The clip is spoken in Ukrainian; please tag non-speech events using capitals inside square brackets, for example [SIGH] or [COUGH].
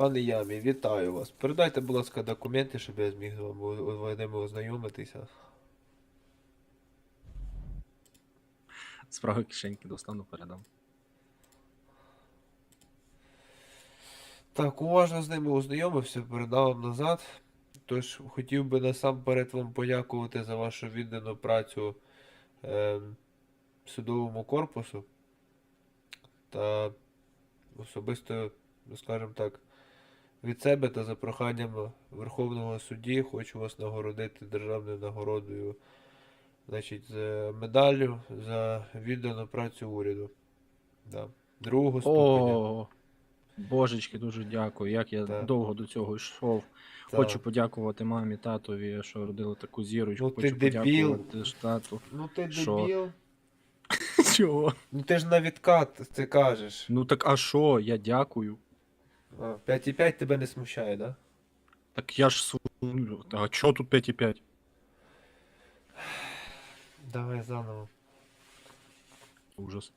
Пане Ямі, вітаю вас. Передайте, будь ласка, документи, щоб я зміг з вами ознайомитися. З правої кишеньки достану передам. Так, уважно з ними ознайомився, передав вам назад. Тож хотів би насамперед вам подякувати за вашу віддану працю ем, судовому корпусу. Та особисто, ну, скажімо так, від себе та за проханням Верховного судді хочу вас нагородити державною нагородою, значить, з медаллю за віддану працю уряду. Да. Другого ступеня. О, божечки, дуже дякую. Як я Так. довго до цього йшов. Та. Хочу подякувати мамі, татові, що родили таку зірочку. Ну, ти Хочу дебіл. подякувати штату. Ну ти Що? дебіл. [LAUGHS] Чого? Ну ти ж на відкат це кажеш. Ну так а що? Я дякую. А, 5,5 тебе не смущає, да? Так я ж свою. А чого тут 5,5? Давай заново. Ужас.